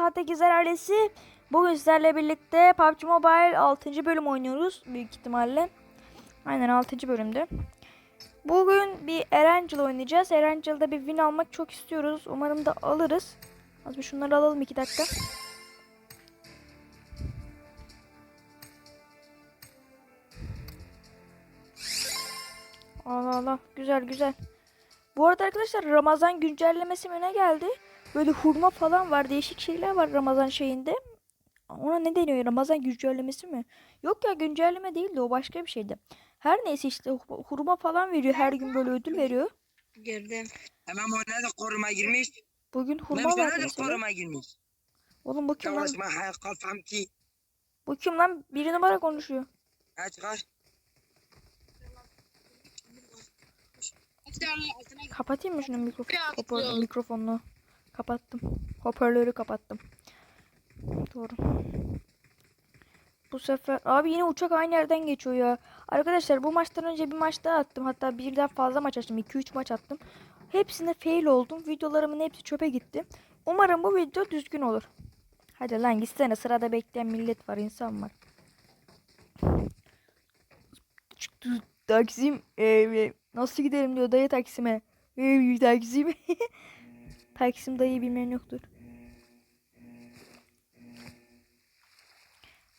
Sahte ailesi. Bugün sizlerle birlikte PUBG Mobile 6. bölüm oynuyoruz büyük ihtimalle. Aynen 6. bölümde. Bugün bir Erangel oynayacağız. Erangel'da bir win almak çok istiyoruz. Umarım da alırız. Az bir şunları alalım 2 dakika. Allah Allah güzel güzel. Bu arada arkadaşlar Ramazan güncellemesi mi ne geldi? Böyle hurma falan var. Değişik şeyler var Ramazan şeyinde. Ona ne deniyor? Ramazan güncellemesi mi? Yok ya güncelleme değildi o başka bir şeydi. Her neyse işte hu- hurma falan veriyor. Her gün böyle ödül veriyor. Girdim. Hemen ona da koruma girmiş. Bugün hurma var mesela. koruma girmiş. Oğlum bu kim lan? Bu kim lan? Biri numara konuşuyor. Ha çıkar. Kapatayım mı şunu mikrofon, mikrofonunu? Kapattım. Hoparlörü kapattım. Doğru. Bu sefer abi yine uçak aynı yerden geçiyor ya. Arkadaşlar bu maçtan önce bir maç daha attım. Hatta birden fazla maç açtım. 2-3 maç attım. Hepsinde fail oldum. Videolarımın hepsi çöpe gitti. Umarım bu video düzgün olur. Hadi lan gitsene sırada bekleyen millet var insan var. Taksim eee, nasıl gidelim diyor dayı Taksim'e. Taksim. Taksim dayı bilmeyen yoktur.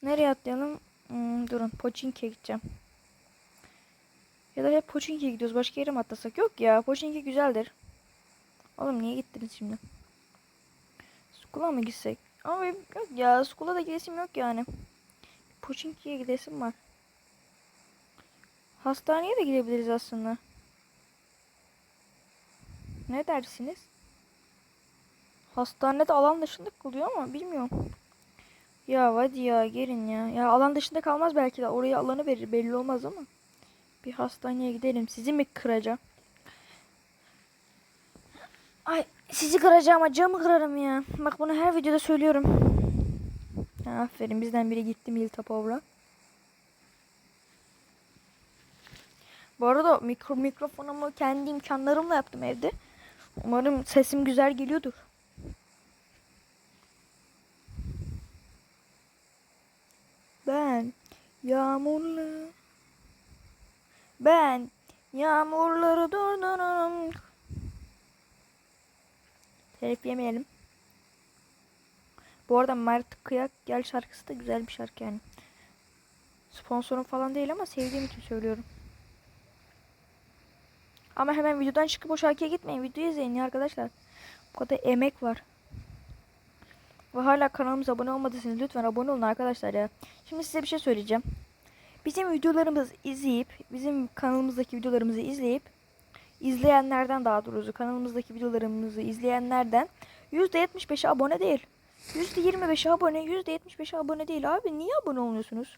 Nereye atlayalım? Hmm, durun Pochinki'ye gideceğim. Ya da hep Pochinki'ye gidiyoruz. Başka yere mi atlasak? Yok ya Pochinki güzeldir. Oğlum niye gittiniz şimdi? Skula mı gitsek? Ama yok ya Skula da gidesim yok yani. Pochinki'ye gidesim var. Hastaneye de gidebiliriz aslında. Ne dersiniz? Hastanede alan dışında kalıyor ama bilmiyorum. Ya hadi ya gelin ya. Ya alan dışında kalmaz belki de. Oraya alanı verir belli olmaz ama. Bir hastaneye gidelim. Sizi mi kıracağım? Ay sizi kıracağım ama camı kırarım ya. Bak bunu her videoda söylüyorum. Ha, aferin bizden biri gitti Milta Povra. Bu arada mikro mikrofonumu kendi imkanlarımla yaptım evde. Umarım sesim güzel geliyordur. Ben yağmurlu Ben yağmurları durdururum. Telif yemeyelim. Bu arada Mert Kıyak Gel şarkısı da güzel bir şarkı yani. Sponsorum falan değil ama sevdiğim için söylüyorum. Ama hemen videodan çıkıp o şarkıya gitmeyin. Videoyu izleyin ya arkadaşlar. Bu kadar emek var. Ve hala kanalımıza abone olmadıysanız lütfen abone olun arkadaşlar ya. Şimdi size bir şey söyleyeceğim. Bizim videolarımızı izleyip, bizim kanalımızdaki videolarımızı izleyip, izleyenlerden daha doğrusu kanalımızdaki videolarımızı izleyenlerden %75'i abone değil. %25'i abone, %75'i abone değil. Abi niye abone olmuyorsunuz?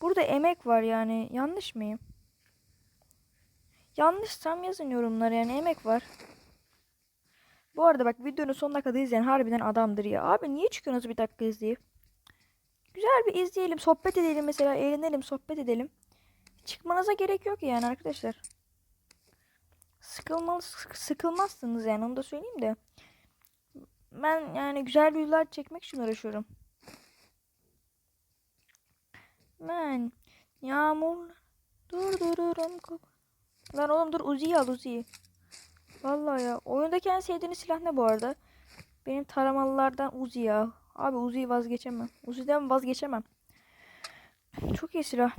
Burada emek var yani. Yanlış mıyım? Yanlışsam yazın yorumlara yani emek var. Bu arada bak videonun sonuna kadar izleyen harbiden adamdır ya. Abi niye çıkıyorsunuz bir dakika izleyip? Güzel bir izleyelim, sohbet edelim mesela, eğlenelim, sohbet edelim. Çıkmanıza gerek yok yani arkadaşlar. Sıkılmaz, sık- sıkılmazsınız yani onu da söyleyeyim de. Ben yani güzel videolar çekmek için uğraşıyorum. Ben yağmur durdururum Lan oğlum dur Uzi'yi al Uzi'yi. Vallahi ya. Oyundaki en sevdiğiniz silah ne bu arada? Benim taramalılardan Uzi ya. Abi Uzi'yi vazgeçemem. Uzi'den vazgeçemem. Çok iyi silah.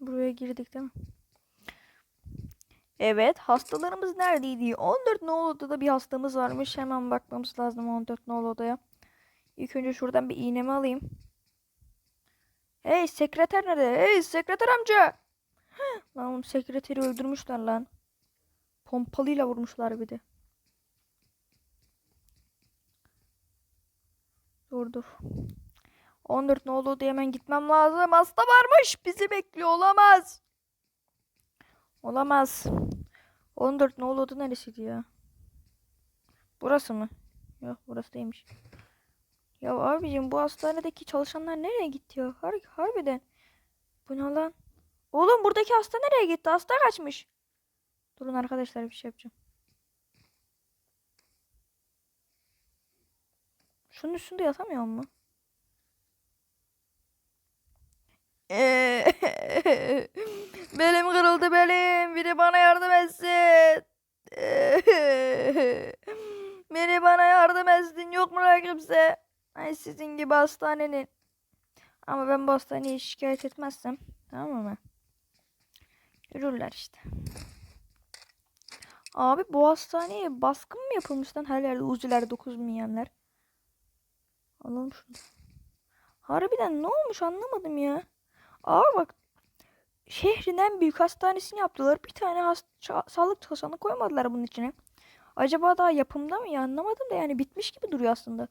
Buraya girdik değil mi? Evet. Hastalarımız neredeydi? 14 nolu odada bir hastamız varmış. Hemen bakmamız lazım 14 nolu odaya. İlk önce şuradan bir iğnemi alayım. Hey sekreter nerede? Hey sekreter amca. Lan oğlum sekreteri öldürmüşler lan. Pompalıyla vurmuşlar bir de. Dur dur. 14 ne oldu diye hemen gitmem lazım. Hasta varmış. Bizi bekliyor. Olamaz. Olamaz. 14 ne oldu neresiydi ya? Burası mı? Yok burası değilmiş. Ya abicim bu hastanedeki çalışanlar nereye gitti ya? Har harbiden. Bu ne lan? Oğlum buradaki hasta nereye gitti? Hasta kaçmış. Durun arkadaşlar bir şey yapacağım. Şunun üstünde yatamıyor mu? belim kırıldı belim. Biri bana yardım etsin. Biri bana yardım etsin. Yok mu kimse? Ay sizin gibi hastanenin. Ama ben bu hastaneye şikayet etmezsem. Tamam mı? Yürürler işte. Abi bu hastaneye baskın mı yapılmış lan her yerde uziler 9 milyonlar. Alalım şunu. Harbiden ne olmuş anlamadım ya. Abi bak şehrin en büyük hastanesini yaptılar. Bir tane hast ça- sağlık çalışanı koymadılar bunun içine. Acaba daha yapımda mı ya anlamadım da yani bitmiş gibi duruyor aslında.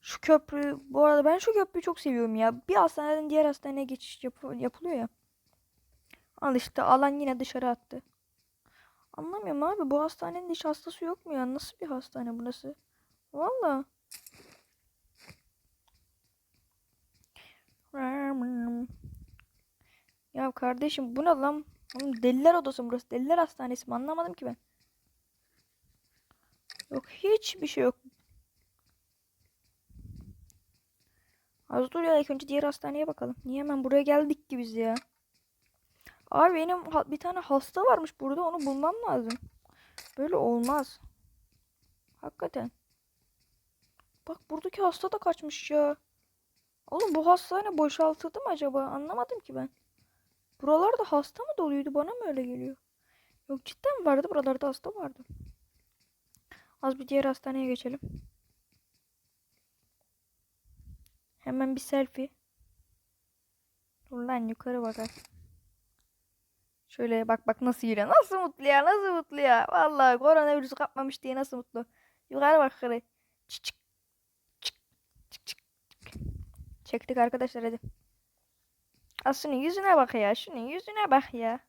Şu köprü bu arada ben şu köprüyü çok seviyorum ya. Bir hastaneden diğer hastaneye geçiş yapı- yapılıyor ya. Al işte alan yine dışarı attı. Anlamıyorum abi bu hastanenin hiç hastası yok mu ya? Nasıl bir hastane burası? Valla. Ya kardeşim bu ne lan? Oğlum deliler odası burası. Deliler hastanesi mi? Anlamadım ki ben. Yok hiçbir şey yok. Az dur ya ilk önce diğer hastaneye bakalım. Niye hemen buraya geldik ki biz ya? Abi benim bir tane hasta varmış burada onu bulmam lazım. Böyle olmaz. Hakikaten. Bak buradaki hasta da kaçmış ya. Oğlum bu hastane boşaltıldı mı acaba? Anlamadım ki ben. Buralarda hasta mı doluydu? Bana mı öyle geliyor? Yok cidden vardı? Buralarda hasta vardı. Az bir diğer hastaneye geçelim. Hemen bir selfie. Dur lan yukarı bakar. Şöyle bak bak nasıl yürüyor. Nasıl mutlu ya nasıl mutlu ya. Vallahi koronavirüsü kapmamış diye nasıl mutlu. Yukarı bak yukarı. Çık çık. Çık çık çık. Çektik arkadaşlar hadi. Az şunun yüzüne bak ya. Şunun yüzüne bak ya.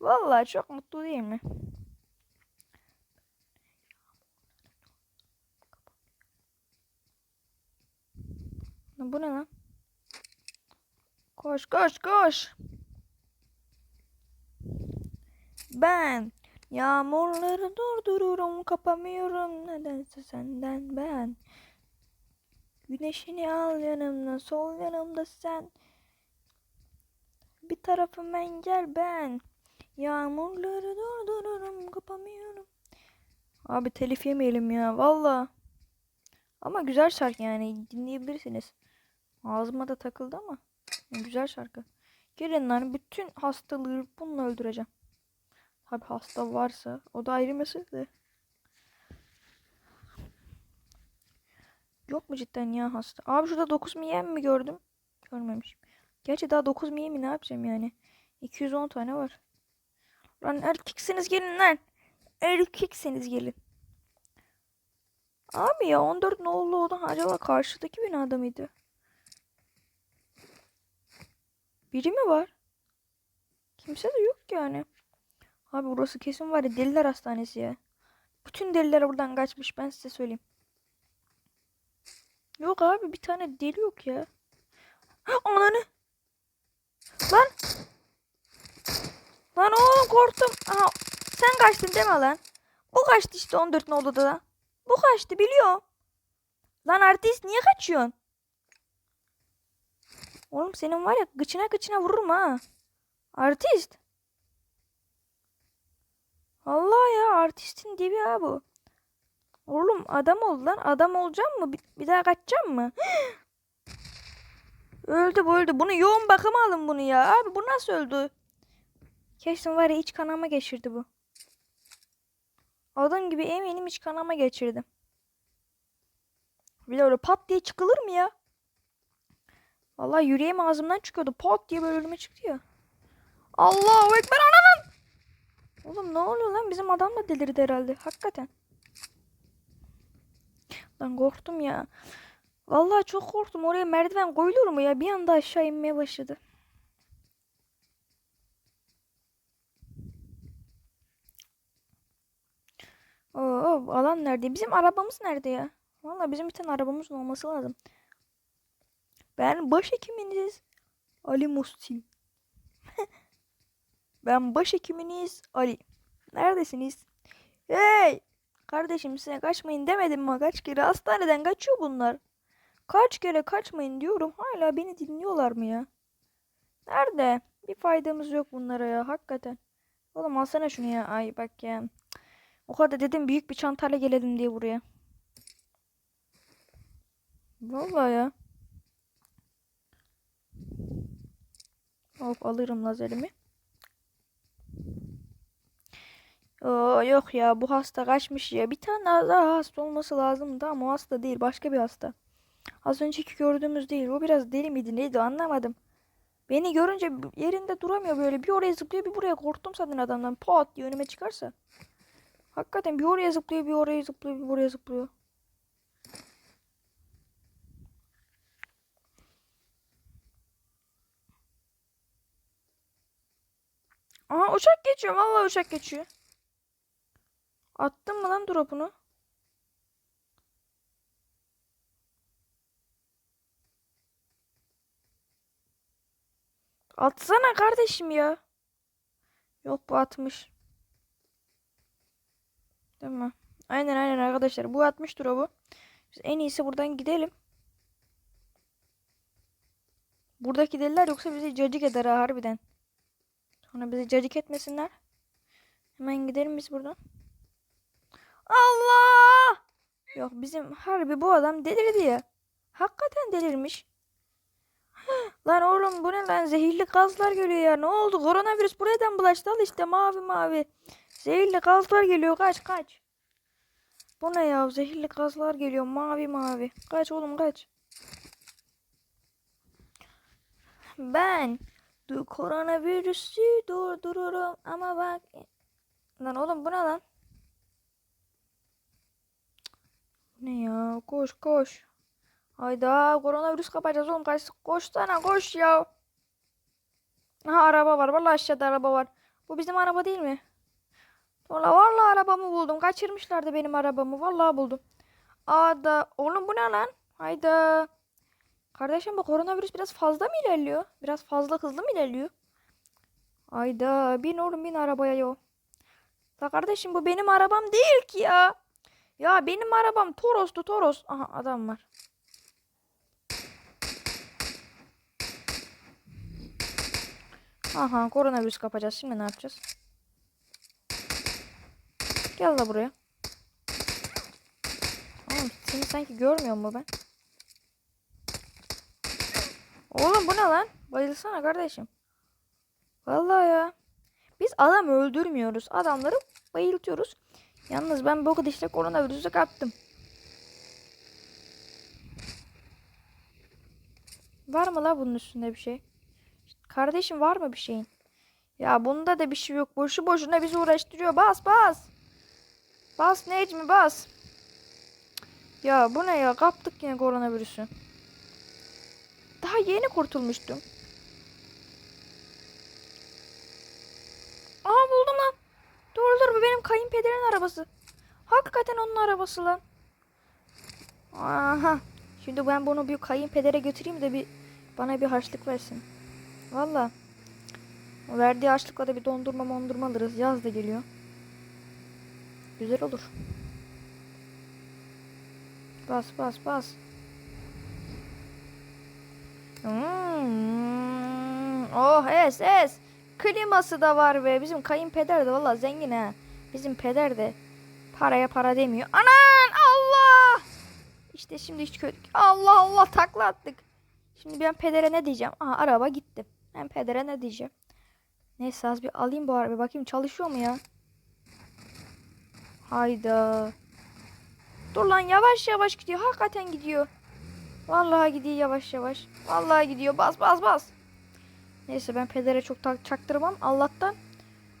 Vallahi çok mutlu değil mi? Bu ne lan? Koş koş koş. Ben yağmurları durdururum kapamıyorum nedense senden ben. Güneşini al yanımda sol yanımda sen. Bir tarafım engel ben. Yağmurları durdururum kapamıyorum. Abi telif yemeyelim ya valla. Ama güzel şarkı yani dinleyebilirsiniz. Ağzıma da takıldı ama güzel şarkı. Gelin lan bütün hastalığı bununla öldüreceğim. Tabi hasta varsa o da ayrı mesele. Yok mu cidden ya hasta? Abi şurada 9 miyem mi gördüm? Görmemişim. Gerçi daha 9 miye mi ne yapacağım yani? 210 tane var. Lan erkeksiniz gelin lan. Erkekseniz gelin. Abi ya 14 ne oldu o da acaba karşıdaki binada mıydı? Biri mi var? Kimse de yok yani. Abi burası kesin var ya deliler hastanesi ya. Bütün deliler buradan kaçmış ben size söyleyeyim. Yok abi bir tane deli yok ya. Ananı. Lan. Lan oğlum korktum. Aha, sen kaçtın deme lan. Bu kaçtı işte 14 ne oldu da. Bu kaçtı biliyorum. Lan artist niye kaçıyorsun? Oğlum senin var ya gıçına gıçına vururum ha. Artist. Allah ya artistin dibi ha bu. Oğlum adam ol lan. Adam olacağım mı? Bir, bir daha kaçacağım mı? öldü bu öldü. Bunu yoğun bakıma alın bunu ya. Abi bu nasıl öldü? Kesin var ya iç kanama geçirdi bu. Adam gibi eminim iç kanama geçirdim. Bir de öyle pat diye çıkılır mı ya? Vallahi yüreğim ağzımdan çıkıyordu. Pat diye böyle önüme çıktı ya. Allahu Ekber ananın. Oğlum ne oluyor lan? Bizim adam da delirdi herhalde. Hakikaten. Lan korktum ya. Vallahi çok korktum. Oraya merdiven koyulur mu ya? Bir anda aşağı inmeye başladı. Oo, alan nerede? Bizim arabamız nerede ya? Vallahi bizim bir tane arabamızın olması lazım. Ben başhekiminiz Ali Musti. Ben başhekiminiz Ali. Neredesiniz? Hey! Kardeşim size kaçmayın demedim mi? Kaç kere hastaneden kaçıyor bunlar. Kaç kere kaçmayın diyorum. Hala beni dinliyorlar mı ya? Nerede? Bir faydamız yok bunlara ya hakikaten. Oğlum alsana şunu ya. Ay bak ya. O kadar dedim büyük bir çantayla gelelim diye buraya. Vallahi ya. Hop alırım lazerimi. Oo, yok ya bu hasta kaçmış ya. Bir tane daha hasta olması lazımdı ama o hasta değil başka bir hasta. Az önceki gördüğümüz değil. O biraz deli miydi neydi anlamadım. Beni görünce yerinde duramıyor böyle. Bir oraya zıplıyor bir buraya korktum zaten adamdan. Pat diye önüme çıkarsa. Hakikaten bir oraya zıplıyor bir oraya zıplıyor bir buraya zıplıyor. Aha uçak geçiyor. Vallahi uçak geçiyor. Attın mı lan drop'unu? Atsana kardeşim ya. Yok bu atmış. Değil mi? Aynen aynen arkadaşlar. Bu atmış drop'u. Biz en iyisi buradan gidelim. Buradaki deliler yoksa bizi cacık eder ha harbiden. Sonra bizi cacık etmesinler. Hemen gidelim biz buradan. Allah! Yok bizim harbi bu adam delirdi ya. Hakikaten delirmiş. Lan oğlum bu ne lan zehirli gazlar geliyor ya. Ne oldu? Koronavirüs buradan bulaştı. Al işte mavi mavi. Zehirli gazlar geliyor. Kaç kaç. Bu ne ya? Zehirli gazlar geliyor. Mavi mavi. Kaç oğlum kaç. Ben koronavirüsü durdururum ama bak. Lan oğlum bu ne lan? Ne ya? Koş koş. Hayda koronavirüs kapacağız oğlum kaç koşsana koş ya. Aha araba var vallahi aşağıda araba var. Bu bizim araba değil mi? Vallahi vallahi arabamı buldum. Kaçırmışlardı benim arabamı. Vallahi buldum. Aa da oğlum bu ne lan? Hayda. Kardeşim bu koronavirüs biraz fazla mı ilerliyor? Biraz fazla hızlı mı ilerliyor? Hayda bin oğlum bin arabaya yo. Da kardeşim bu benim arabam değil ki ya. Ya benim arabam Toros'tu Toros. Aha adam var. Aha koronavirüs kapacağız. Şimdi ne yapacağız? Gel la buraya. Oğlum seni sanki görmüyor mu ben? Oğlum bu ne lan? Bayılsana kardeşim. Vallahi ya. Biz adam öldürmüyoruz. Adamları bayıltıyoruz. Yalnız ben bu gidişle koronavirüsü kaptım. Var mı la bunun üstünde bir şey? Kardeşim var mı bir şeyin? Ya bunda da bir şey yok. Boşu boşuna bizi uğraştırıyor. Bas bas. Bas Necmi bas. Ya bu ne ya? Kaptık yine koronavirüsü. Daha yeni kurtulmuştum. Aha buldum lan. Doğru dur bu benim kayınpederin arabası. Hakikaten onun arabası lan. Aha. Şimdi ben bunu bir kayınpedere götüreyim de bir bana bir harçlık versin. Valla. Verdiği harçlıkla da bir dondurma mondurma alırız. Yaz da geliyor. Güzel olur. Bas bas bas. Hmm. Oh es es. Kliması da var ve bizim kayınpeder de valla zengin ha. Bizim peder de paraya para demiyor. Anan Allah. İşte şimdi hiç kötü. Allah Allah takla attık. Şimdi ben pedere ne diyeceğim? Aha araba gitti. Ben pedere ne diyeceğim? Neyse az bir alayım bu arabayı. Bakayım çalışıyor mu ya? Hayda. Dur lan yavaş yavaş gidiyor. Hakikaten gidiyor. Vallahi gidiyor yavaş yavaş. Vallahi gidiyor. Bas bas bas. Neyse ben pedere çok çaktırmam. Allah'tan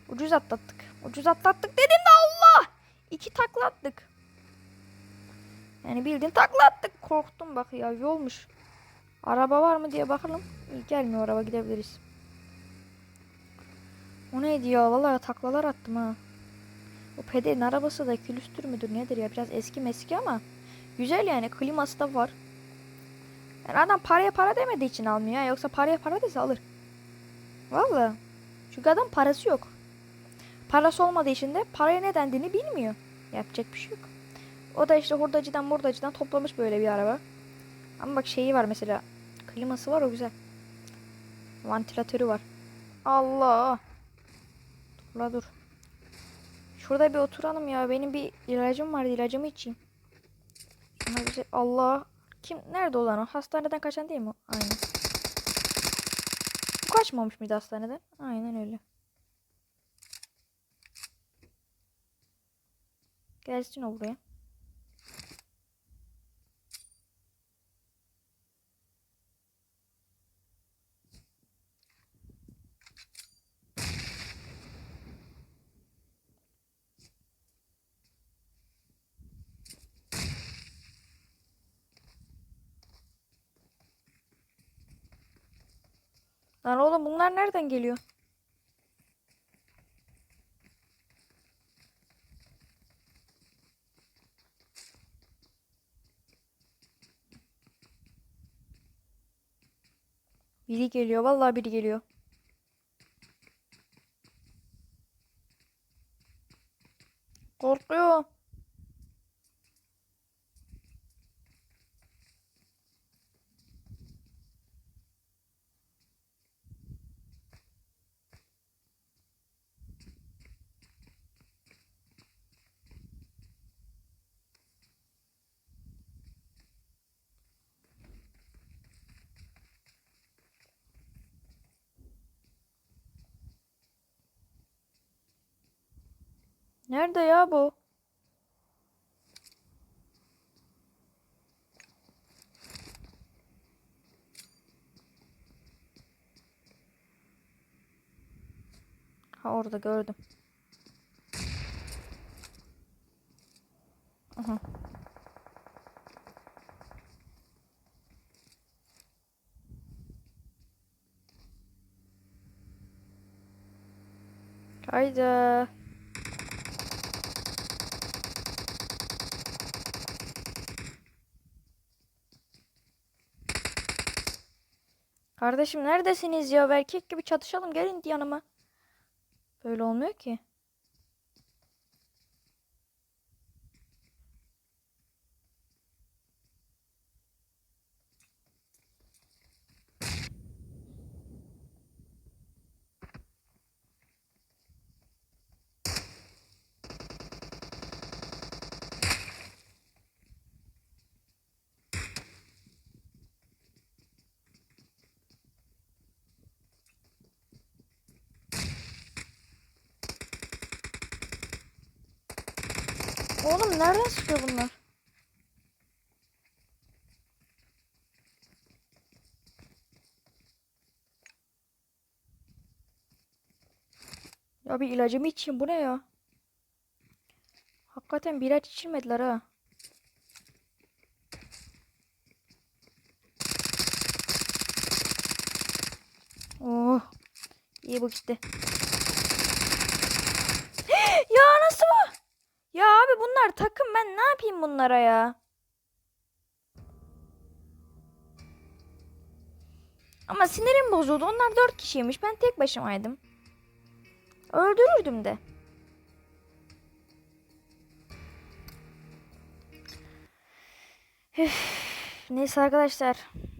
ucuz atlattık. Ucuz atlattık dedim de Allah. İki takla attık. Yani bildiğin takla attık. Korktum bak ya yolmuş. Araba var mı diye bakalım. İyi gelmiyor araba gidebiliriz. O neydi ya? Vallahi taklalar attım ha. O pederin arabası da külüstür müdür nedir ya? Biraz eski meski ama güzel yani. Kliması da var. Yani adam paraya para demediği için almıyor. Yoksa paraya para dese alır. Vallahi. Çünkü adam parası yok. Parası olmadığı için de paraya ne dendiğini bilmiyor. Yapacak bir şey yok. O da işte hurdacıdan hurdacıdan toplamış böyle bir araba. Ama bak şeyi var mesela. Kliması var o güzel. Vantilatörü var. Allah. Dur la dur. Şurada bir oturalım ya. Benim bir ilacım vardı. ilacımı içeyim. Bize Allah. Kim? Nerede olan o? Hastaneden kaçan değil mi? Aynen. Bu kaçmamış mıydı hastaneden? Aynen öyle. Gelsin o buraya. Lan oğlum bunlar nereden geliyor? Biri geliyor. Vallahi biri geliyor. Nerede ya bu? Ha orada gördüm. Aha. Hayda. Kardeşim neredesiniz ya? Erkek gibi çatışalım gelin yanıma. Böyle olmuyor ki. Oğlum nereden sıkıyor bunlar? Ya bir ilacımı içeyim bu ne ya? Hakikaten bir ilaç içirmediler ha. Oh. iyi bu gitti. ya nasıl bu? Ya abi bunlar takım ben ne yapayım bunlara ya? Ama sinirim bozuldu. Onlar dört kişiymiş. Ben tek başımaydım. Öldürürdüm de. Üf, Neyse arkadaşlar.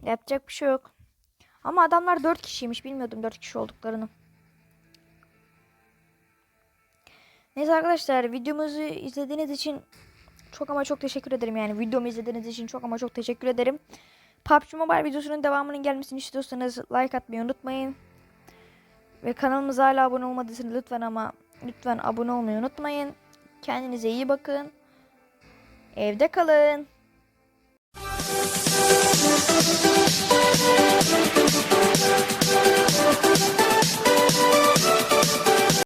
Yapacak bir şey yok. Ama adamlar dört kişiymiş. Bilmiyordum dört kişi olduklarını. Neyse arkadaşlar videomuzu izlediğiniz için çok ama çok teşekkür ederim. Yani videomu izlediğiniz için çok ama çok teşekkür ederim. PUBG Mobile videosunun devamının gelmesini istiyorsanız like atmayı unutmayın. Ve kanalımıza hala abone olmadıysanız lütfen ama lütfen abone olmayı unutmayın. Kendinize iyi bakın. Evde kalın.